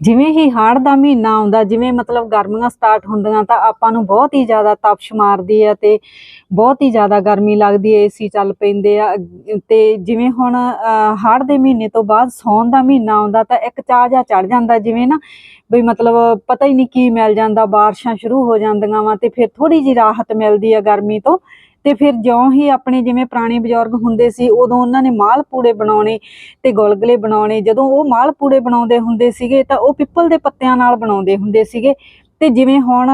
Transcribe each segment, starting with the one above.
ਜਿਵੇਂ ਹੀ ਹਾੜ ਦਾ ਮਹੀਨਾ ਆਉਂਦਾ ਜਿਵੇਂ ਮਤਲਬ ਗਰਮੀਆਂ ਸਟਾਰਟ ਹੁੰਦੀਆਂ ਤਾਂ ਆਪਾਂ ਨੂੰ ਬਹੁਤ ਹੀ ਜ਼ਿਆਦਾ ਤਪਸ਼ ਮਾਰਦੀ ਹੈ ਤੇ ਬਹੁਤ ਹੀ ਜ਼ਿਆਦਾ ਗਰਮੀ ਲੱਗਦੀ ਹੈ ਏਸੀ ਚੱਲ ਪੈਂਦੇ ਆ। ਤੇ ਜਿਵੇਂ ਹੁਣ ਅਹ, ਹਾੜ ਦੇ ਮਹੀਨੇ ਤੋਂ ਬਾਅਦ ਸੌਣ ਦਾ ਮਹੀਨਾ ਆਉਂਦਾ ਤਾਂ ਇੱਕ ਚਾਹ ਜਿਹਾ ਚੜ ਜਾਂਦਾ ਜਿਵੇਂ ਨਾ ਵੀ ਮਤਲਬ ਪਤਾ ਹੀ ਨਹੀਂ ਕੀ ਮਿਲ ਜਾਂਦਾ ਬਾਰਿਸ਼ਾਂ ਸ਼ੁਰੂ ਹੋ ਜਾਂਦੀਆਂ ਵਾ ਤੇ ਫਿਰ ਥੋੜੀ ਜਿਹੀ ਰਾਹਤ ਮਿਲਦੀ ਆ ਗਰਮੀ ਤੋਂ। ਤੇ ਫਿਰ ਜਿਉਂ ਹੀ ਆਪਣੇ ਜਿਵੇਂ ਪੁਰਾਣੇ ਬਜ਼ੁਰਗ ਹੁੰਦੇ ਸੀ, ਉਦੋਂ ਉਹਨਾਂ ਨੇ ਮਾਲ ਪੂੜੇ ਬਣਾਉਣੇ ਤੇ ਗੁਲਗੁਲੇ ਬਣਾਉਣੇ। ਜਦੋਂ ਉਹ ਮਾਲ ਪੂੜੇ ਬਣਾਉਂਦੇ ਹੁੰਦੇ ਸੀਗੇ, ਤਾਂ ਉਹ ਪਿੱਪਲ ਦੇ ਪੱਤਿਆਂ ਨਾਲ ਬਣਾਉਂਦੇ ਹੁੰਦੇ ਸੀਗੇ। ਤੇ ਜਿਵੇਂ ਹੁਣ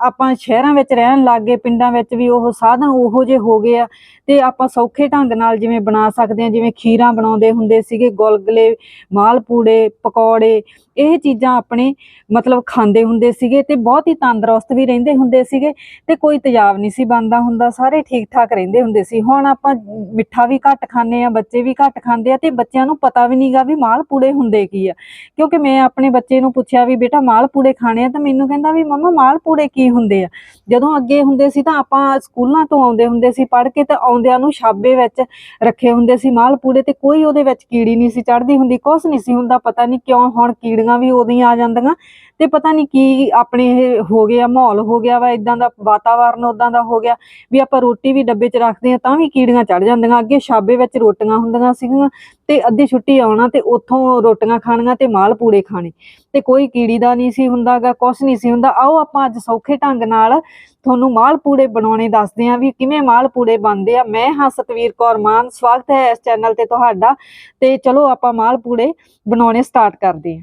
ਆਪਾਂ ਸ਼ਹਿਰਾਂ ਵਿੱਚ ਰਹਿਣ ਲੱਗ ਗਏ, ਪਿੰਡਾਂ ਵਿੱਚ ਵੀ ਉਹ ਸਾਧਨ ਉਹੋ ਜਿਹੇ ਹੋ ਗਏ ਆ ਤੇ ਆਪਾਂ ਸੌਖੇ ਢੰਗ ਨਾਲ ਜਿਵੇਂ ਬਣਾ ਸਕਦੇ ਆ, ਜਿਵੇਂ ਖੀਰਾਂ ਬਣਾਉਂਦੇ ਹੁੰਦੇ ਸੀਗੇ, ਗੁਲਗੁਲੇ, ਮਾਲ ਪੂੜੇ, ਪਕੌੜੇ ਇਹ ਚੀਜ਼ਾਂ ਆਪਣੇ ਮਤਲਬ ਖਾਂਦੇ ਹੁੰਦੇ ਸੀਗੇ ਤੇ ਬਹੁਤ ਹੀ ਤੰਦਰੁਸਤ ਵੀ ਰਹਿੰਦੇ ਹੁੰਦੇ ਸੀਗੇ ਤੇ ਕੋਈ ਤੇਜ਼ਾਬ ਨਹੀਂ ਸੀ ਬਣਦਾ ਹੁੰਦਾ, ਸਾਰੇ ਠੀਕ ਠਾਕ ਰਹਿੰਦੇ ਹੁੰਦੇ ਸੀ। ਹੁਣ ਆਪਾਂ ਮਿੱਠਾ ਵੀ ਘੱਟ ਖਾਂਦੇ ਆ ਬੱਚੇ ਵੀ ਘੱਟ ਖਾਂਦੇ ਆ ਤੇ ਬੱਚਿਆਂ ਨੂੰ ਪਤਾ ਵੀ ਨਹੀਂਗਾ ਵੀ ਮਾਲ ਪੂੜੇ ਹੁੰਦੇ ਕੀ ਆ। ਕਿਉਂਕਿ ਮੈਂ ਆਪਣੇ ਬੱਚੇ ਨੂੰ ਪੁੱਛਿਆ ਵੀ, ਬੇਟਾ, ਮਾਲ ਪੂੜੇ ਖਾਣੇ ਆ? ਤਾਂ ਮੈਨੂੰ ਕਹਿੰਦਾ ਵੀ, ਮੰਮਾ, ਮਾਲ ਪੂੜੇ ਕੀ ਹੁੰਦੇ ਆ? ਜਦੋਂ ਅੱਗੇ ਹੁੰਦੇ ਸੀ ਤਾਂ ਆਪਾਂ ਸਕੂਲਾਂ ਤੋਂ ਆਉਂਦੇ ਹੁੰਦੇ ਸੀ ਪੜ੍ਹ ਕੇ ਤਾਂ ਆਉਂਦਿਆਂ ਨੂੰ ਛਾਬੇ ਵਿੱਚ ਰੱਖੇ ਹੁੰਦੇ ਸੀ ਮਾਲ ਪੂੜੇ ਤੇ ਕੋਈ ਉਹਦੇ ਵਿੱਚ ਕੀੜੀ ਨਹੀਂ ਸੀ ਚੜਦੀ ਹੁੰਦੀ, ਕੁਛ ਨਹੀਂ ਸੀ ਹੁੰਦਾ, ਪਤਾ ਨਹੀਂ ਕਿਉਂ ਹੁਣ ਕੀੜੇ ਕੀੜੀਆਂ ਵੀ ਉਦੋਂ ਹੀ ਆ ਜਾਂਦੀਆਂ ਤੇ ਪਤਾ ਨਹੀਂ ਕੀ ਆਪਣੇ ਇਹ ਹੋ ਗਿਆ, ਮਾਹੌਲ ਹੋ ਗਿਆ ਵਾ ਇਦਾਂ ਦਾ ਵਾਤਾਵਰਨ ਉਦਾਂ ਦਾ ਹੋ ਗਿਆ ਵੀ ਆਪਾਂ ਰੋਟੀ ਵੀ ਡੱਬੇ 'ਚ ਰੱਖਦੇ ਆ ਤਾਂ ਵੀ ਕੀੜੀਆਂ ਚੜ ਜਾਂਦੀਆਂ, ਅੱਗੇ ਛਾਬੇ ਵਿੱਚ ਰੋਟੀਆਂ ਹੁੰਦੀਆਂ ਸੀਗੀਆਂ ਤੇ ਅੱਧੀ ਛੁੱਟੀ ਆਉਣਾ ਤੇ ਉੱਥੋਂ ਰੋਟੀਆਂ ਖਾਣੀਆਂ ਤੇ ਮਾਲ ਪੂੜੇ ਖਾਣੇ ਤੇ ਕੋਈ ਕੀੜੀ ਦਾ ਨਹੀਂ ਸੀ ਹੁੰਦਾਗਾ, ਕੁਛ ਨਹੀਂ ਸੀ ਹੁੰਦਾ, ਆਓ ਆਪਾਂ ਅੱਜ ਸੌਖੇ ਢੰਗ ਨਾਲ ਤੁਹਾਨੂੰ ਮਾਲ ਪੂੜੇ ਬਣਾਉਣੇ ਦੱਸਦੇ ਆ ਵੀ ਕਿਵੇਂ ਮਾਲ ਪੂੜੇ ਬਣਦੇ ਆ, ਮੈਂ ਹਾਂ ਸਤਵੀਰ ਕੌਰ ਮਾਨ, ਸਵਾਗਤ ਹੈ ਇਸ ਚੈਨਲ ਤੇ ਤੁਹਾਡਾ ਤੇ ਚਲੋ ਆਪਾਂ ਮਾਲ ਪੂੜੇ ਬਣਾਉਣੇ ਸਟਾਰਟ ਕਰਦੇ ਹਾਂ।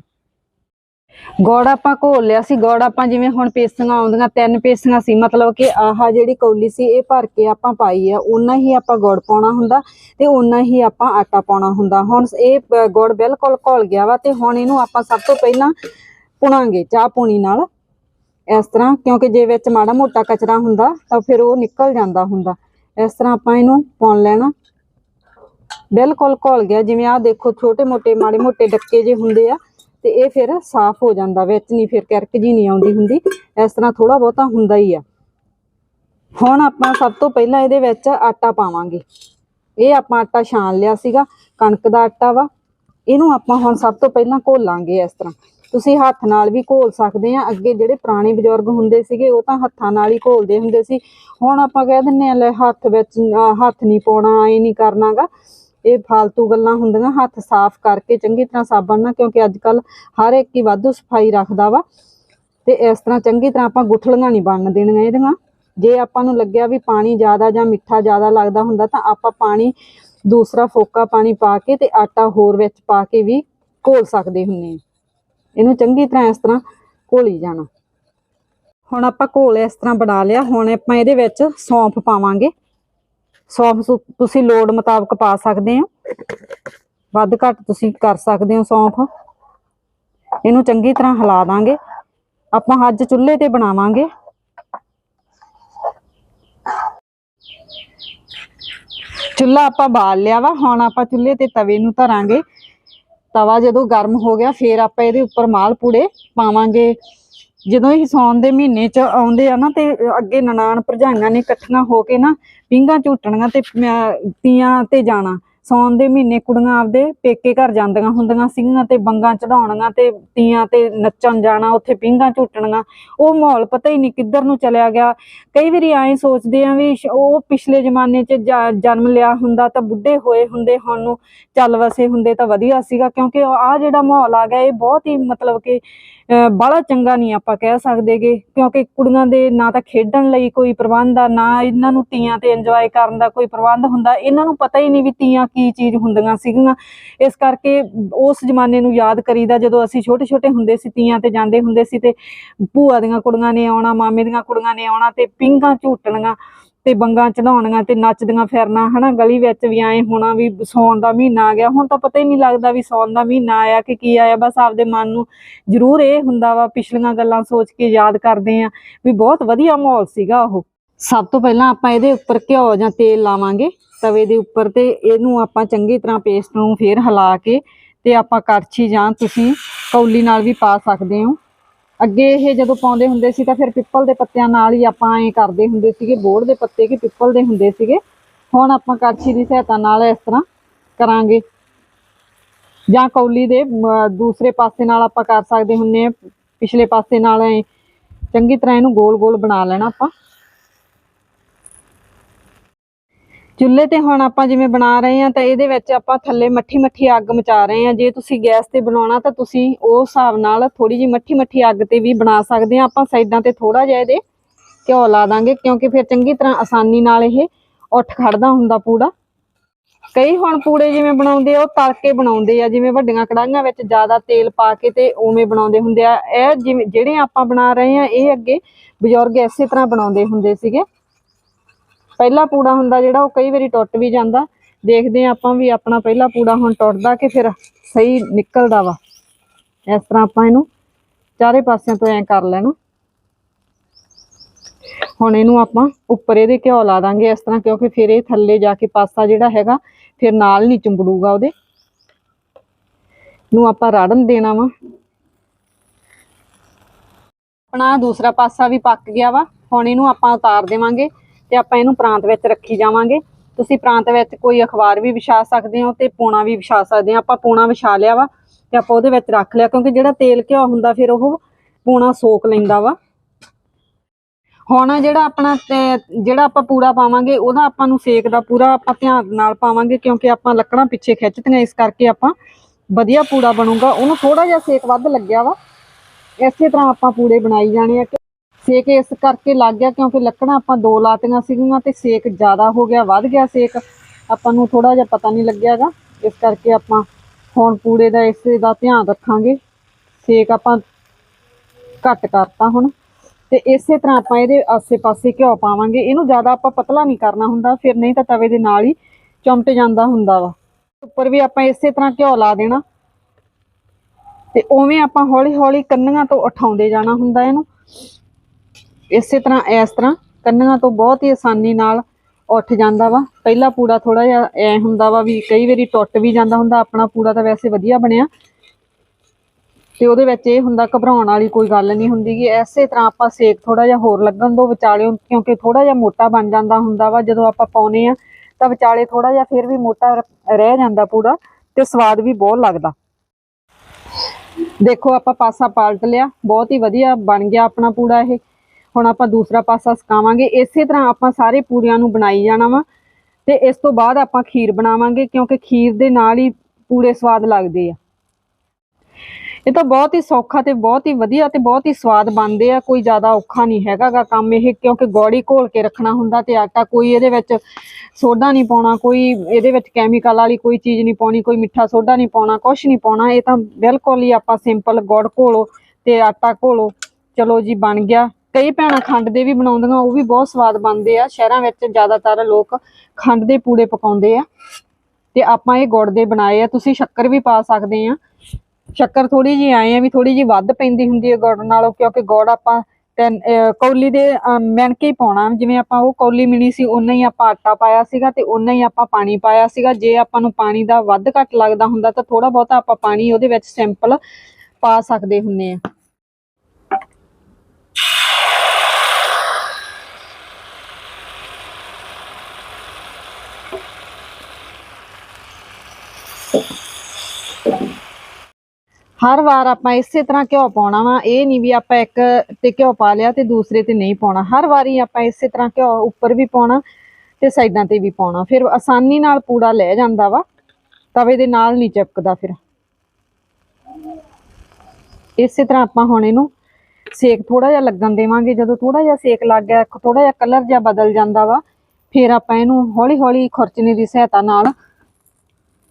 ਗੋੜ ਆਪਾਂ ਘੋਲ ਲਿਆ ਸੀ, ਗੋੜ ਆਪਾਂ ਜਿਵੇਂ ਹੁਣ ਪੇਸੀਆਂ ਆਉਂਦੀਆਂ, ਤਿੰਨ ਪੇਸੀਆਂ ਸੀ, ਮਤਲਬ ਕਿ ਆਹ ਜਿਹੜੀ ਕੌਲੀ ਸੀ, ਇਹ ਭਰ ਕੇ ਆਪਾਂ ਪਾਈ ਆ ਉਨਾ ਹੀ ਆਪਾਂ ਗੁੜ ਪਾਉਣਾ ਹੁੰਦਾ ਤੇ ਉਨਾ ਹੀ ਆਪਾਂ ਆਟਾ ਪਾਉਣਾ ਹੁੰਦਾ। ਹੁਣ ਇਹ ਪ- ਗੁੜ ਬਿਲਕੁਲ ਘੋਲ ਗਿਆ ਵਾ ਤੇ ਹੁਣ ਇਹਨੂੰ ਆਪਾਂ ਸਭ ਤੋਂ ਪਹਿਲਾਂ ਪੁਣਾਂਗੇ ਚਾਹ ਪੂਣੀ ਨਾਲ ਇਸ ਤਰ੍ਹਾਂ, ਕਿਉਂਕਿ ਜੇ ਵਿੱਚ ਮਾੜਾ ਮੋਟਾ ਕਚਰਾ ਹੁੰਦਾ ਤਾਂ ਫਿਰ ਉਹ ਨਿਕਲ ਜਾਂਦਾ ਹੁੰਦਾ। ਇਸ ਤਰ੍ਹਾਂ ਆਪਾਂ ਇਹਨੂੰ ਪਾਉਣ ਲੈਣਾ। ਬਿਲਕੁਲ ਘੋਲ ਗਿਆ, ਜਿਵੇਂ ਆਹ ਦੇਖੋ, ਛੋਟੇ ਮੋਟੇ, ਮਾੜੇ ਮੋਟੇ ਡੱਕੇ ਜੇ ਹੁੰਦੇ ਆ ਤੇ ਇਹ ਫਿਰ ਸਾਫ਼ ਹੋ ਜਾਂਦਾ, ਵਿੱਚ ਨਹੀਂ ਫਿਰ ਕਿਰਕ ਜੀ ਨਹੀਂ ਆਉਂਦੀ ਹੁੰਦੀ। ਇਸ ਤਰ੍ਹਾਂ ਥੋੜਾ ਬਹੁਤਾ ਹੁੰਦਾ ਹੀ ਆ। ਹੁਣ ਆਪਾਂ ਸਭ ਤੋਂ ਪਹਿਲਾਂ ਇਹਦੇ ਵਿੱਚ ਆਟਾ ਪਾਵਾਂਗੇ। ਇਹ ਆਪਾਂ ਆਟਾ ਛਾਣ ਲਿਆ ਸੀਗਾ, ਕਣਕ ਦਾ ਆਟਾ ਵਾ। ਇਹਨੂੰ ਆਪਾਂ ਹੁਣ ਸਭ ਤੋਂ ਪਹਿਲਾਂ ਘੋਲਾਂਗੇ ਇਸ ਤਰ੍ਹਾਂ। ਤੁਸੀਂ ਹੱਥ ਨਾਲ ਵੀ ਘੋਲ ਸਕਦੇ ਆ। ਅੱਗੇ ਜਿਹੜੇ ਪੁਰਾਣੇ ਬਜ਼ੁਰਗ ਹੁੰਦੇ ਸੀਗੇ, ਉਹ ਤਾਂ ਹੱਥਾਂ ਨਾਲ ਹੀ ਘੋਲਦੇ ਹੁੰਦੇ ਸੀ। ਹੁਣ ਆਪਾਂ ਕਹਿ ਦਿੰਨੇ ਆ, ਲੈ ਹੱਥ ਵਿੱਚ ਹੱਥ ਨਹੀਂ ਪਾਉਣਾ, ਐ ਨਹੀਂ ਕਰਨਾਗਾ। ਇਹ ਫालतू ਗੱਲਾਂ ਹੁੰਦੀਆਂ, ਹੱਥ ਸਾਫ਼ ਕਰਕੇ ਚੰਗੀ ਤਰ੍ਹਾਂ ਸਾਬਣ ਨਾਲ ਕਿਉਂਕਿ ਅੱਜ ਕੱਲ ਹਰ ਇੱਕ ਹੀ ਵਾਧੂ ਸਫ਼ਾਈ ਰੱਖਦਾ ਵਾ। ਤੇ ਇਸ ਤਰ੍ਹਾਂ ਚੰਗੀ ਤਰ੍ਹਾਂ ਆਪਾਂ ਗੁਠਲੀਆਂ ਨਹੀਂ ਬਣਨ ਦੇਣੀਆਂ ਇਹਦੀਆਂ। ਜੇ ਆਪਾਂ ਨੂੰ ਲੱਗਿਆ ਵੀ ਪਾਣੀ ਜ਼ਿਆਦਾ ਜਾਂ ਮਿੱਠਾ ਜ਼ਿਆਦਾ ਲੱਗਦਾ ਹੁੰਦਾ, ਤਾਂ ਆਪਾਂ ਪਾਣੀ, ਦੂਸਰਾ ਫੋਕਾ ਪਾਣੀ ਪਾ ਕੇ ਤੇ ਆਟਾ ਹੋਰ ਵਿੱਚ ਪਾ ਕੇ ਵੀ ਘੋਲ ਸਕਦੇ ਹੁੰਨੇ ਆ ਇਹਨੂੰ ਚੰਗੀ ਤਰ੍ਹਾਂ ਇਸ ਤਰ੍ਹਾਂ ਘੋਲੀ ਜਾਣਾ। ਹੁਣ ਆਪਾਂ ਘੋਲ ਇਸ ਤਰ੍ਹਾਂ ਬਣਾ ਲਿਆ। ਹੁਣ ਆਪਾਂ ਇਹਦੇ ਵਿੱਚ ਸੌਂਫ ਪਾਵਾਂਗੇ। ਸੌਂਫ ਤੁਸੀਂ ਲੋੜ ਮੁਤਾਬਕ ਪਾ ਸਕਦੇ ਹੋ। ਵੱਧ ਘੱਟ ਤੁਸੀਂ ਕਰ ਸਕਦੇ ਹੋ ਸੌਂਫ। ਇਹਨੂੰ ਚੰਗੀ ਤਰ੍ਹਾਂ ਹਿਲਾ ਦਾਂਗੇ। ਆਪਾਂ ਅੱਜ ਚੁੱਲ੍ਹੇ ਤੇ ਬਣਾਵਾਂਗੇ। ਚੁੱਲ੍ਹਾ ਆਪਾਂ ਬਾਲ ਲਿਆ ਵਾ। ਹੁਣ ਆਪਾਂ ਚੁੱਲ੍ਹੇ ਤੇ ਤਵੇ ਨੂੰ ਧਰਾਂਗੇ। ਤਵਾ ਜਦੋਂ ਗਰਮ ਹੋ ਗਿਆ, ਫੇਰ ਆਪਾਂ ਇਹਦੇ ਉੱਪਰ ਮਾਲ ਪੂੜੇ ਪਾਵਾਂਗੇ। ਜਦੋਂ ਇਹ ਸੌਣ ਦੇ ਮਹੀਨੇ ਚ ਆਉਂਦੇ ਆ ਨਾ ਤੇ ਅੱਗੇ ਨਨਾਣ ਭਰਜਾਈਆਂ ਨੇ ਇਕੱਠੀਆਂ ਹੋ ਕੇ ਨਾ ਪਿੰਗਾ ਝੂਟਣੀਆਂ ਤੇ ਤੀਆਂ ਤੇ ਜਾਣਾ। ਸੌਣ ਦੇ ਮਹੀਨੇ ਕੁੜੀਆਂ ਆਪਦੇ ਪੇਕੇ ਘਰ ਜਾਂਦੀਆਂ ਹੁੰਦੀਆਂ ਸੀਗੀਆਂ ਤੇ ਬੰਗਾਂ ਚੜਾਉਣੀਆਂ ਤੇ ਤੀਆਂ ਤੇ ਨੱਚਣ ਜਾਣਾ, ਉੱਥੇ ਪਿੰਗਾ ਝੂਟਣੀਆਂ। ਉਹ ਮਾਹੌਲ ਪਤਾ ਹੀ ਨਹੀਂ ਕਿੱਧਰ ਨੂੰ ਚਲਿਆ ਗਿਆ। ਕਈ ਵਾਰੀ ਐਂ ਸੋਚਦੇ ਆ ਵੀ ਉਹ ਪਿਛਲੇ ਜ਼ਮਾਨੇ 'ਚ ਜਨਮ ਲਿਆ ਹੁੰਦਾ ਤਾਂ ਬੁੱਢੇ ਹੋਏ ਹੁੰਦੇ ਹੁਣ ਨੂੰ ਚੱਲ ਵਸੇ ਹੁੰਦੇ ਤਾਂ ਵਧੀਆ ਸੀਗਾ, ਕਿਉਂਕਿ ਆ ਜਿਹੜਾ ਮਾਹੌਲ ਆ ਗਿਆ, ਇਹ ਬਹੁਤ ਹੀ ਮਤਲਬ ਕਿ ਬੜਾ ਚੰਗਾ ਨਹੀਂ ਆਪਾਂ ਕਹਿ ਸਕਦੇਗੇ ਕਿਉਂਕਿ ਕੁੜੀਆਂ ਦੇ ਨਾ ਤਾਂ ਖੇਡਣ ਲਈ ਕੋਈ ਪ੍ਰਬੰਧ ਆ, ਨਾ ਇਹਨਾਂ ਨੂੰ ਤੀਆਂ ਤੇ ਇੰਜੋਏ ਕਰਨ ਦਾ ਕੋਈ ਪ੍ਰਬੰਧ ਹੁੰਦਾ। ਇਹਨਾਂ ਨੂੰ ਪਤਾ ਹੀ ਨਹੀਂ ਵੀ ਤੀਆਂ ਕੀ ਚੀਜ਼ ਹੁੰਦੀਆਂ ਸੀਗੀਆਂ। ਇਸ ਕਰਕੇ ਉਸ ਜ਼ਮਾਨੇ ਨੂੰ ਯਾਦ ਕਰੀਦਾ ਜਦੋਂ ਅਸੀਂ ਛੋਟੇ ਛੋਟੇ ਹੁੰਦੇ ਸੀ, ਤੀਆਂ ਤੇ ਜਾਂਦੇ ਹੁੰਦੇ ਸੀ ਤੇ ਭੂਆ ਦੀਆਂ ਕੁੜੀਆਂ ਨੇ ਆਉਣਾ, ਮਾਮੇ ਦੀਆਂ ਕੁੜੀਆਂ ਨੇ ਆਉਣਾ ਤੇ ਪਿੰਗਾਂ ਝੂਟਣੀਆਂ ਤੇ ਬੰਗਾਂ ਚੜਾਉਣੀਆਂ ਤੇ ਨੱਚਦੀਆਂ ਫਿਰਨਾ, ਹਨਾ, ਗਲੀ ਵਿੱਚ ਵੀ ਆਏ ਹੋਣਾ ਵੀ ਸੌਣ ਦਾ ਮਹੀਨਾ ਆ ਗਿਆ। ਹੁਣ ਤਾਂ ਪਤਾ ਹੀ ਨਹੀਂ ਲੱਗਦਾ ਵੀ ਸੌਣ ਦਾ ਮਹੀਨਾ ਆਇਆ ਕਿ ਕੀ ਆਇਆ। ਬਸ ਆਪਦੇ ਮਨ ਨੂੰ ਜ਼ਰੂਰ ਇਹ ਹੁੰਦਾ ਵਾ, ਪਿਛਲੀਆਂ ਗੱਲਾਂ ਸੋਚ ਕੇ ਯਾਦ ਕਰਦੇ ਆ ਵੀ ਬਹੁਤ ਵਧੀਆ ਮਾਹੌਲ ਸੀਗਾ ਉਹ। ਸਭ ਤੋਂ ਪਹਿਲਾਂ ਆਪਾਂ ਇਹਦੇ ਉੱਪਰ ਘਿਓ ਜਾਂ ਤੇਲ ਲਾਵਾਂਗੇ। ਤਵੇ ਦੇ ਉੱਪਰ ਤੇ ਇਹਨੂੰ ਆਪਾਂ ਚੰਗੀ ਤਰ੍ਹਾਂ ਪੇਸਟ ਨੂੰ ਫੇਰ ਹਿਲਾ ਕੇ ਤੇ ਆਪਾਂ ਕੜਛੀ ਜਾਂ ਤੁਸੀਂ ਕੌਲੀ ਨਾਲ ਵੀ ਪਾ ਸਕਦੇ ਹੋ। ਅੱਗੇ ਇਹ ਜਦੋਂ ਪਾਉਂਦੇ ਹੁੰਦੇ ਸੀ ਤਾਂ ਫਿਰ ਪਿੱਪਲ ਦੇ ਪੱਤਿਆਂ ਨਾਲ ਹੀ ਆਪਾਂ ਐਂ ਕਰਦੇ ਹੁੰਦੇ ਸੀਗੇ ਬੋੜ ਦੇ ਪੱਤੇ ਕਿ ਪਿੱਪਲ ਦੇ ਹੁੰਦੇ ਸੀਗੇ। ਹੁਣ ਆਪਾਂ ਕੜਛੀ ਦੀ ਸਹਾਇਤਾ ਨਾਲ ਇਸ ਤਰ੍ਹਾਂ ਕਰਾਂਗੇ। ਜਾਂ ਕੌਲੀ ਦੇ ਦੂਸਰੇ ਪਾਸੇ ਨਾਲ ਆਪਾਂ ਕਰ ਸਕਦੇ ਹੁੰਨੇ ਆ। ਪਿਛਲੇ ਪਾਸੇ ਨਾਲ ਐ ਚੰਗੀ ਤਰ੍ਹਾਂ ਇਹਨੂੰ ਗੋਲ-ਗੋਲ ਬਣਾ ਲੈਣਾ ਆਪਾਂ। ਚੁੱਲ੍ਹੇ ਤੇ ਹੁਣ ਆਪਾਂ ਜਿਵੇਂ ਬਣਾ ਰਹੇ ਆ ਤਾਂ ਇਹਦੇ ਵਿੱਚ ਆਪਾਂ ਥੱਲੇ ਮੱਠੀ-ਮੱਠੀ ਅੱਗ ਮਚਾ ਰਹੇ ਆ ਜੇ ਤੁਸੀਂ ਗੈਸ ਤੇ ਬਣਾਉਣਾ ਤਾਂ ਤੁਸੀਂ ਉਸ ਹਿਸਾਬ ਨਾਲ ਥੋੜੀ ਜਿਹੀ ਮੱਠੀ-ਮੱਠੀ ਅੱਗ ਤੇ ਵੀ ਬਣਾ ਸਕਦੇ ਆ ਆਪਾਂ ਸਾਈਡਾਂ ਤੇ ਥੋੜਾ ਜਿਹਾ ਇਹਦੇ ਘਿਓ ਲਾ ਦਾਂਗੇ ਕਿਉਂਕਿ ਫਿਰ ਚੰਗੀ ਤਰ੍ਹਾਂ ਆਸਾਨੀ ਨਾਲ ਇਹ ਉੱਠ ਖੜਦਾ ਹੁੰਦਾ ਪੂੜਾ। ਕਈ ਹੁਣ ਪੂੜੇ ਜਿਵੇਂ ਬਣਾਉਂਦੇ ਆ, ਉਹ ਤਲ ਕੇ ਬਣਾਉਂਦੇ ਆ। ਜਿਵੇਂ ਵੱਡੀਆਂ ਕੜਾਹੀਆਂ ਵਿੱਚ ਜ਼ਿਆਦਾ ਤੇਲ ਪਾ ਕੇ ਤੇ ਉਵੇਂ ਬਣਾਉਂਦੇ ਹੁੰਦੇ ਆ। ਇਹ ਜਿਵੇਂ, ਜਿਹੜੇ ਆਪਾਂ ਬਣਾ ਰਹੇ ਆ ਇਹ ਅੱਗੇ ਬਜ਼ੁਰਗ ਇਸੇ ਤਰ੍ਹਾਂ ਬਣਾਉਂਦੇ ਹੁੰਦੇ ਸੀਗੇ। ਪਹਿਲਾ ਪੂੜਾ ਹੁੰਦਾ ਜਿਹੜਾ ਉਹ ਕਈ ਵਾਰੀ ਟੁੱਟ ਵੀ ਜਾਂਦਾ। ਦੇਖਦੇ ਆ ਆਪਾਂ ਵੀ ਆਪਣਾ ਪਹਿਲਾ ਪੂੜਾ ਹੁਣ ਟੁੱਟਦਾ ਕਿ ਫਿਰ ਸਹੀ ਨਿਕਲਦਾ ਵਾ। ਇਸ ਤਰ੍ਹਾਂ ਆਪਾਂ ਇਹਨੂੰ ਚਾਰੇ ਪਾਸਿਆਂ ਤੋਂ ਐਂ ਕਰ ਲੈਣਾ। ਹੁਣ ਇਹਨੂੰ ਆਪਾਂ ਉੱਪਰ ਇਹਦੇ ਘਿਓ ਲਾ ਦਾਂਗੇ ਇਸ ਤਰ੍ਹਾਂ ਕਿਉਂਕਿ ਫਿਰ ਇਹ ਥੱਲੇ ਜਾ ਕੇ ਪਾਸਾ ਜਿਹੜਾ ਹੈਗਾ ਫਿਰ ਨਾਲ ਨਹੀਂ ਚੁੰਬੜੂਗਾ ਉਹਦੇ। ਨੂੰ ਆਪਾਂ ਰੜਨ ਦੇਣਾ ਵਾ। ਆਪਣਾ ਦੂਸਰਾ ਪਾਸਾ ਵੀ ਪੱਕ ਗਿਆ ਵਾ। ਹੁਣ ਇਹਨੂੰ ਆਪਾਂ ਉਤਾਰ ਦੇਵਾਂਗੇ। ਤੇ ਆਪਾਂ ਇਹਨੂੰ ਪ੍ਰਾਂਤ ਵਿੱਚ ਰੱਖੀ ਜਾਵਾਂਗੇ। ਤੁਸੀਂ ਪ੍ਰਾਂਤ ਵਿੱਚ ਕੋਈ ਅਖਬਾਰ ਵੀ ਵਿਛਾ ਸਕਦੇ ਹੋ ਤੇ ਪੂਣਾ ਵੀ ਵਿਛਾ ਸਕਦੇ ਹੋ। ਆਪਾਂ ਪੂਣਾ ਵਿਛਾ ਲਿਆ ਵਾ ਤੇ ਆਪਾਂ ਉਹਦੇ ਵਿੱਚ ਰੱਖ ਲਿਆ ਕਿਉਂਕਿ ਜਿਹੜਾ ਤੇਲ ਘਿਓ ਹੁੰਦਾ ਫਿਰ ਉਹ ਪੂਣਾ ਸੋਕ ਲੈਂਦਾ ਵਾ। ਹੁਣ ਜਿਹੜਾ ਆਪਣਾ ਜਿਹੜਾ ਆਪਾਂ ਪੂਰਾ ਪਾਵਾਂਗੇ ਉਹਦਾ ਆਪਾਂ ਨੂੰ ਸੇਕ ਦਾ ਪੂਰਾ ਆਪਾਂ ਧਿਆਨ ਨਾਲ ਪਾਵਾਂਗੇ ਕਿਉਂਕਿ ਆਪਾਂ ਲੱਕੜਾਂ ਪਿੱਛੇ ਖਿੱਚਤੀਆਂ ਇਸ ਕਰਕੇ ਆਪਾਂ ਵਧੀਆ ਪੂੜਾ ਬਣੂਗਾ। ਉਹਨੂੰ ਥੋੜਾ ਜਿਹਾ ਸੇਕ ਵੱਧ ਲੱਗਿਆ ਵਾ। ਇਸੇ ਤਰ੍ਹਾਂ ਆਪਾਂ ਪੂੜੇ ਬਣਾਈ ਜਾਣੇ ਆ। ਸੇਕ ਇਸ ਕਰਕੇ ਲੱਗ ਗਿਆ ਕਿਉਂਕਿ ਲੱਕੜਾਂ ਆਪਾਂ ਦੋ ਲਾਤੀਆਂ ਸੀਗੀਆਂ ਤੇ ਸੇਕ ਜ਼ਿਆਦਾ ਹੋ ਗਿਆ, ਵੱਧ ਗਿਆ ਸੇਕ। ਆਪਾਂ ਨੂੰ ਥੋੜਾ ਜਿਹਾ ਪਤਾ ਨਹੀਂ ਲੱਗਿਆਗਾ। ਇਸ ਕਰਕੇ ਆਪਾਂ ਹੁਣ ਪੂੜੇ ਦਾ ਇਸੇ ਦਾ ਧਿਆਨ ਰੱਖਾਂਗੇ। ਸੇਕ ਆਪਾਂ ਘੱਟ ਕਰਤਾ ਹੁਣ। ਤੇ ਇਸੇ ਤਰ੍ਹਾਂ ਆਪਾਂ ਇਹਦੇ ਆਸੇ-ਪਾਸੇ ਘਿਓ ਪਾਵਾਂਗੇ। ਇਹਨੂੰ ਜ਼ਿਆਦਾ ਆਪਾਂ ਪਤਲਾ ਨਹੀਂ ਕਰਨਾ ਹੁੰਦਾ, ਫਿਰ ਨਹੀਂ ਤਾਂ ਤਵੇ ਦੇ ਨਾਲ ਹੀ ਚਮਟ ਜਾਂਦਾ ਹੁੰਦਾ ਵਾ। ਉੱਪਰ ਵੀ ਆਪਾਂ ਇਸੇ ਤਰ੍ਹਾਂ ਘਿਓ ਲਾ ਦੇਣਾ। ਤੇ ਉਵੇਂ ਆਪਾਂ ਹੌਲੀ-ਹੌਲੀ ਕੰਨੀਆਂ ਤੋਂ ਉਠਾਉਂਦੇ ਜਾਣਾ ਹੁੰਦਾ ਇਹਨੂੰ। ਇਸੇ ਤਰ੍ਹਾਂ, ਇਸ ਤਰ੍ਹਾਂ ਕੰਨੀਆਂ ਤੋਂ ਬਹੁਤ ਹੀ ਆਸਾਨੀ ਨਾਲ ਉੱਠ ਜਾਂਦਾ ਵਾ। ਪਹਿਲਾ ਪੂੜਾ ਥੋੜਾ ਜਿਹਾ ਐ ਹੁੰਦਾ ਵਾ ਵੀ ਕਈ ਵਾਰੀ ਟੁੱਟ ਵੀ ਜਾਂਦਾ ਹੁੰਦਾ, ਆਪਣਾ ਪੂੜਾ ਤਾਂ ਵੈਸੇ ਵਧੀਆ ਬਣਿਆ। ਤੇ ਉਹਦੇ ਵਿੱਚ ਇਹ ਹੁੰਦਾ, ਘਬਰਾਉਣ ਵਾਲੀ ਕੋਈ ਗੱਲ ਨਹੀਂ ਹੁੰਦੀ ਕਿ ਐਸੇ ਤਰ੍ਹਾਂ ਆਪਾਂ ਸੇਕ ਥੋੜਾ ਜਿਹਾ ਹੋਰ ਲੱਗਣ ਦੋ ਵਿਚਾਲਿਓ ਕਿਉਂਕਿ ਥੋੜਾ ਜਿਹਾ ਮੋਟਾ ਬਣ ਜਾਂਦਾ ਹੁੰਦਾ ਵਾ। ਜਦੋਂ ਆਪਾਂ ਪਾਉਨੇ ਆ ਤਾਂ ਵਿਚਾਲੇ ਥੋੜਾ ਜਿਹਾ ਫਿਰ ਵੀ ਮੋਟਾ ਰਹਿ ਜਾਂਦਾ ਪੂੜਾ ਤੇ ਸਵਾਦ ਵੀ ਬਹੁਤ ਲੱਗਦਾ। ਦੇਖੋ, ਆਪਾਂ ਪਾਸਾ ਪਾਲਟ ਲਿਆ। ਬਹੁਤ ਹੀ ਵਧੀਆ ਬਣ ਗਿਆ ਆਪਣਾ ਪੂੜਾ ਇਹ। ਹੁਣ ਆਪਾਂ ਦੂਸਰਾ ਪਾਸਾ ਸਕਾਵਾਂਗੇ ਇਸੇ ਤਰ੍ਹਾਂ ਆਪਾਂ ਸਾਰੇ ਪੂਰਿਆਂ ਨੂੰ ਬਣਾਈ ਜਾਣਾ ਵਾ ਤੇ ਇਸ ਤੋਂ ਬਾਅਦ ਆਪਾਂ ਖੀਰ ਬਣਾਵਾਂਗੇ ਕਿਉਂਕਿ ਖੀਰ ਦੇ ਨਾਲ ਹੀ ਪੂਰੇ ਸਵਾਦ ਲੱਗਦੇ ਆ। ਇਹ ਤਾਂ ਬਹੁਤ ਹੀ ਸੌਖਾ ਤੇ ਬਹੁਤ ਹੀ ਵਧੀਆ ਤੇ ਬਹੁਤ ਹੀ ਸਵਾਦ ਬਣਦੇ ਆ, ਕੋਈ ਜ਼ਿਆਦਾ ਔਖਾ ਨਹੀਂ ਹੈਗਾਗਾ ਕੰਮ ਇਹ ਕਿਉਂਕਿ ਗੋੜੀ ਘੋਲ ਕੇ ਰੱਖਣਾ ਹੁੰਦਾ ਤੇ ਆਟਾ ਕੋਈ ਇਹਦੇ ਵਿੱਚ ਸੋਡਾ ਨਹੀਂ ਪਾਉਣਾ, ਕੋਈ ਇਹਦੇ ਵਿੱਚ ਕੈਮੀਕਲ ਵਾਲੀ ਕੋਈ ਚੀਜ਼ ਨਹੀਂ ਪਾਉਣੀ, ਕੋਈ ਮਿੱਠਾ ਸੋਡਾ ਨਹੀਂ ਪਾਉਣਾ ਕੁਝ ਨਹੀਂ ਪਾਉਣਾ, ਇਹ ਤਾਂ ਬਿਲਕੁਲ ਹੀ ਆਪਾਂ ਸਿੰਪਲ ਗੁੜ ਘੋਲੋ ਤੇ ਆਟਾ ਘੋਲੋ। ਚਲੋ ਜੀ, ਬਣ ਗਿਆ। ਕਈ ਭੈਣਾਂ ਖੰਡ ਦੇ ਵੀ ਬਣਾਉਂਦੀਆਂ, ਉਹ ਵੀ ਬਹੁਤ ਸਵਾਦ ਬਣਦੇ ਆ। ਸ਼ਹਿਰਾਂ ਵਿੱਚ ਜ਼ਿਆਦਾਤਰ ਲੋਕ ਖੰਡ ਦੇ ਪੂੜੇ ਪਕਾਉਂਦੇ ਆ। ਤੇ ਆਪਾਂ ਇਹ ਗੁੜ ਦੇ ਬਣਾਏ ਆ। ਤੁਸੀਂ ਸ਼ੱਕਰ ਵੀ ਪਾ ਸਕਦੇ ਆ। ਸ਼ੱਕਰ ਥੋੜੀ ਜਿਹੀ ਆਏ ਆ ਵੀ ਥੋੜੀ ਜਿਹੀ ਵੱਧ ਪੈਂਦੀ ਹੁੰਦੀ ਹੈ ਗੁੜ ਨਾਲੋਂ, ਕਿਉਂਕਿ ਗੁੜ ਆਪਾਂ ਤਿੰਨ, ਅਹ ਕੌਲੀ ਦੇ, ਅਹ ਮਿਣ ਕੇ ਹੀ ਪਾਉਣਾ। ਜਿਵੇਂ ਆਪਾਂ ਉਹ ਕੌਲੀ ਮਿਣੀ ਸੀ ਉਨਾ ਹੀ ਆਪਾਂ ਆਟਾ ਪਾਇਆ ਸੀਗਾ ਤੇ ਉਨਾ ਹੀ ਆਪਾਂ ਪਾਣੀ ਪਾਇਆ ਸੀਗਾ। ਜੇ ਆਪਾਂ ਨੂੰ ਪਾਣੀ ਦਾ ਵੱਧ ਘੱਟ ਲੱਗਦਾ ਹੁੰਦਾ ਤਾਂ ਥੋੜਾ ਬਹੁਤਾ ਆਪਾਂ ਪਾਣੀ ਉਹਦੇ ਵਿੱਚ ਸਿੰਪਲ ਪਾ ਸਕਦੇ ਹੁੰਨੇ ਆ। ਹਰ ਵਾਰ ਆਪਾਂ ਇਸੇ ਤਰ੍ਹਾਂ ਘਿਓ ਪਾਉਣਾ ਵਾ, ਇਹ ਨਹੀਂ ਵੀ ਆਪਾਂ ਇੱਕ ਤੇ ਘਿਓ ਪਾ ਲਿਆ ਤੇ ਦੂਸਰੇ ਤੇ ਨਹੀਂ ਪਾਉਣਾ। ਹਰ ਵਾਰੀ ਆਪਾਂ ਇਸੇ ਤਰ੍ਹਾਂ ਘਿਓ ਉੱਪਰ ਵੀ ਪਾਉਣਾ ਤੇ ਸਾਈਡਾਂ ਤੇ ਵੀ ਪਾਉਣਾ। ਫਿਰ ਆਸਾਨੀ ਨਾਲ ਪੂੜਾ ਲੈ ਜਾਂਦਾ ਵਾ, ਤਵੇ ਦੇ ਨਾਲ ਨਹੀਂ ਚਿਪਕਦਾ ਫਿਰ। ਇਸੇ ਤਰ੍ਹਾਂ ਆਪਾਂ ਹੁਣ ਇਹਨੂੰ ਸੇਕ ਥੋੜਾ ਜਿਹਾ ਲੱਗਣ ਦੇਵਾਂਗੇ। ਜਦੋਂ ਥੋੜਾ ਜਿਹਾ ਸੇਕ ਲੱਗ ਗਿਆ ਥੋੜਾ ਜਿਹਾ ਕਲਰ ਜਿਹਾ ਬਦਲ ਜਾਂਦਾ ਵਾ, ਫਿਰ ਆਪਾਂ ਇਹਨੂੰ ਹੌਲੀ ਹੌਲੀ ਖੁਰਚਣੇ ਦੀ ਸਹਾਇਤਾ ਨਾਲ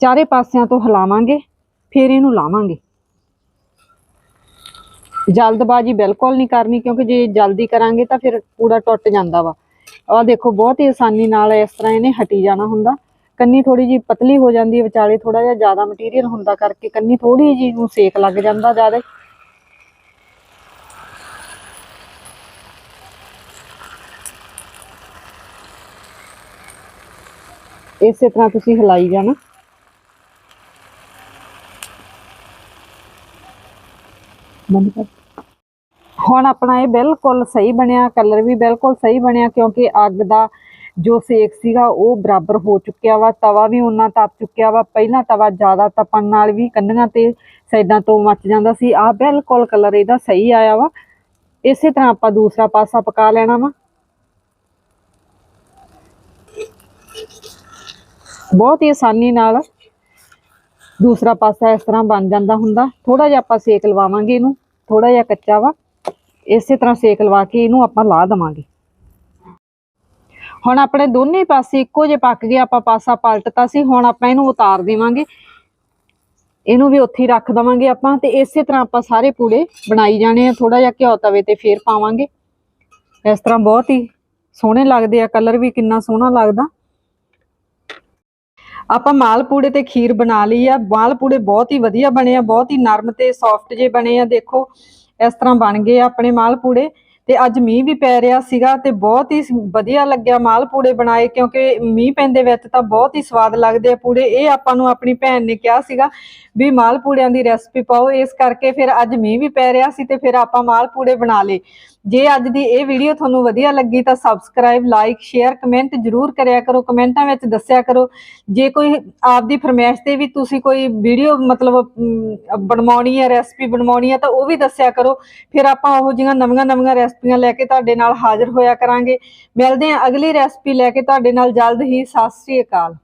ਚਾਰੇ ਪਾਸਿਆਂ ਤੋਂ ਹਿਲਾਵਾਂਗੇ, ਫਿਰ ਇਹਨੂੰ ਲਾਵਾਂਗੇ। ਜਲਦਬਾਜ਼ੀ ਬਿਲਕੁਲ ਨਹੀਂ ਕਰਨੀ, ਕਿਉਂਕਿ ਜੇ ਜਲਦੀ ਕਰਾਂਗੇ ਤਾਂ ਫਿਰ ਕੂੜਾ ਟੁੱਟ ਜਾਂਦਾ ਵਾ। ਆਹ ਦੇਖੋ, ਬਹੁਤ ਹੀ ਆਸਾਨੀ ਨਾਲ ਇਸ ਤਰ੍ਹਾਂ ਇਹਨੇ ਹਟੀ ਜਾਣਾ ਹੁੰਦਾ। ਕੰਨੀ ਥੋੜੀ ਜੀ ਪਤਲੀ ਹੋ ਜਾਂਦੀ ਹੈ, ਵਿਚਾਲੇ ਥੋੜਾ ਜਿਹਾ ਜ਼ਿਆਦਾ ਮਟੀਰੀਅਲ ਹੁੰਦਾ ਕਰਕੇ ਕੰਨੀ ਥੋੜੀ ਜੀ ਨੂੰ ਸੇਕ ਲੱਗ ਜਾਂਦਾ ਜ਼ਿਆਦਾ। ਇਸੇ ਤਰ੍ਹਾਂ ਤੁਸੀਂ ਹਿਲਾਈ ਜਾਣਾ। ਬੰਦ ਕਰ। ਹੁਣ ਆਪਣਾ ਇਹ ਬਿਲਕੁਲ ਸਹੀ ਬਣਿਆ ਕਲਰ ਵੀ ਬਿਲਕੁਲ ਸਹੀ ਬਣਿਆ, ਕਿਉਂਕਿ ਅੱਗ ਦਾ ਜੋ ਸੇਕ ਸੀਗਾ ਉਹ ਬਰਾਬਰ ਹੋ ਚੁੱਕਿਆ ਵਾ, ਤਵਾ ਵੀ ਉਹਨਾਂ ਤਪ ਚੁੱਕਿਆ ਵਾ। ਪਹਿਲਾਂ ਤਵਾ ਜ਼ਿਆਦਾ ਤਪਣ ਨਾਲ ਵੀ ਕੰਧੀਆਂ ਤੇ ਸਾਈਡਾਂ ਤੋਂ ਮੱਚ ਜਾਂਦਾ ਸੀ। ਆ ਬਿਲਕੁਲ ਕਲਰ ਇਹਦਾ ਸਹੀ ਆਇਆ ਵਾ। ਇਸੇ ਤਰ੍ਹਾਂ ਆਪਾਂ ਦੂਸਰਾ ਪਾਸਾ ਪਕਾ ਲੈਣਾ ਵਾ। ਬਹੁਤ ਹੀ ਆਸਾਨੀ ਨਾਲ ਦੂਸਰਾ ਪਾਸਾ ਇਸ ਤਰ੍ਹਾਂ ਬਣ ਜਾਂਦਾ ਹੁੰਦਾ। ਥੋੜਾ ਜਿਹਾ ਆਪਾਂ ਸੇਕ ਲਵਾਵਾਂਗੇ ਇਹਨੂੰ। ਥੋੜਾ ਜਿਹਾ ਕੱਚਾ ਵਾ। ਇਸੇ ਤਰ੍ਹਾਂ ਸੇਕ ਲਵਾ ਕੇ ਇਹਨੂੰ ਆਪਾਂ ਲਾ ਦਵਾਂਗੇ। ਹੁਣ ਆਪਣੇ ਦੋਨੇ ਪਾਸੇ ਇੱਕੋ ਜਿਹੇ ਪੱਕ ਗਏ। ਆਪਾਂ ਪਾਸਾ ਪਲਟਤਾ ਸੀ। ਹੁਣ ਆਪਾਂ ਇਹਨੂੰ ਉਤਾਰ ਦੇਵਾਂਗੇ। ਇਹਨੂੰ ਵੀ ਉੱਥੇ ਹੀ ਰੱਖ ਦਵਾਂਗੇ ਆਪਾਂ ਤੇ ਇਸੇ ਤਰ੍ਹਾਂ ਆਪਾਂ ਸਾਰੇ ਪੂੜੇ ਬਣਾਈ ਜਾਣੇ ਆ। ਥੋੜਾ ਜਿਹਾ ਘਿਓ ਤਵੇ ਤੇ ਫੇਰ ਪਾਵਾਂਗੇ। ਇਸ ਤਰ੍ਹਾਂ ਬਹੁਤ ਹੀ ਸੋਹਣੇ ਲੱਗਦੇ ਆ। ਕਲਰ ਵੀ ਕਿੰਨਾ ਸੋਹਣਾ ਲੱਗਦਾ। ਆਪਾਂ ਮਾਲਪੂੜੇ ਤੇ ਖੀਰ ਬਣਾ ਲਈ ਆ। ਮਾਲਪੂੜੇ ਬਹੁਤ ਹੀ ਵਧੀਆ ਬਣੇ ਆ, ਬਹੁਤ ਹੀ ਨਰਮ ਤੇ ਸੌਫਟ ਜੇ ਬਣੇ ਆ, ਦੇਖੋ। ਇਸ ਤਰ੍ਹਾਂ ਬਣ ਗਏ ਆ ਆਪਣੇ ਮਾਲਪੂੜੇ। ਤੇ ਅੱਜ ਮੀਂਹ ਵੀ ਪੈ ਰਿਹਾ ਸੀਗਾ ਤੇ ਬਹੁਤ ਹੀ ਵਧੀਆ ਲੱਗਿਆ ਮਾਲਪੂੜੇ ਬਣਾਏ, ਕਿਉਂਕਿ ਮੀਂਹ ਪੈਂਦੇ ਵਿੱਚ ਤਾਂ ਬਹੁਤ ਹੀ ਸਵਾਦ ਲੱਗਦੇ ਆ ਪੂੜੇ। ਇਹ ਆਪਾਂ ਨੂੰ ਆਪਣੀ ਭੈਣ ਨੇ ਕਿਹਾ ਸੀਗਾ ਵੀ ਮਾਲਪੂੜਿਆਂ ਦੀ ਰੈਸਪੀ ਪਾਓ। ਇਸ ਕਰਕੇ ਫਿਰ ਅੱਜ ਮੀਂਹ ਵੀ ਪੈ ਰਿਹਾ ਸੀ ਤੇ ਫਿਰ ਆਪਾਂ ਮਾਲਪੂੜੇ ਬਣਾ ਲਏ। ਜੇ ਅੱਜ ਦੀ ਇਹ ਵੀਡੀਓ ਤੁਹਾਨੂੰ ਵਧੀਆ ਲੱਗੀ ਤਾਂ ਸਬਸਕ੍ਰਾਈਬ ਲਾਈਕ ਸ਼ੇਅਰ ਕਮੈਂਟ ਜਰੂਰ ਕਰਿਆ ਕਰੋ। ਕਮੈਂਟਾਂ ਵਿੱਚ ਦੱਸਿਆ ਕਰੋ। ਜੇ ਕੋਈ ਆਪਦੀ ਫਰਮਾਇਸ਼ ਤੇ ਵੀ ਤੁਸੀਂ ਕੋਈ ਵੀਡੀਓ ਮਤਲਬ ਬਣਵਾਉਣੀ ਹੈ ਰੈਸਪੀ ਬਣਵਾਉਣੀ ਹੈ ਤਾਂ ਉਹ ਵੀ ਦੱਸਿਆ ਕਰੋ। ਫਿਰ ਆਪਾਂ ਉਹੋ ਜਿਹੀਆਂ ਨਵੀਆਂ ਨਵੀਆਂ ਰੈਸਪੀਆਂ ਲੈ ਕੇ ਤੁਹਾਡੇ ਨਾਲ ਹਾਜ਼ਰ ਹੋਇਆ ਕਰਾਂਗੇ। ਮਿਲਦੇ ਹਾਂ ਅਗਲੀ ਰੈਸਪੀ ਲੈ ਕੇ। ਤੁਹਾਡੇ ਨਾਲ ਜਲਦ ਹੀ। ਸਤਿ ਸ੍ਰੀ ਅਕਾਲ।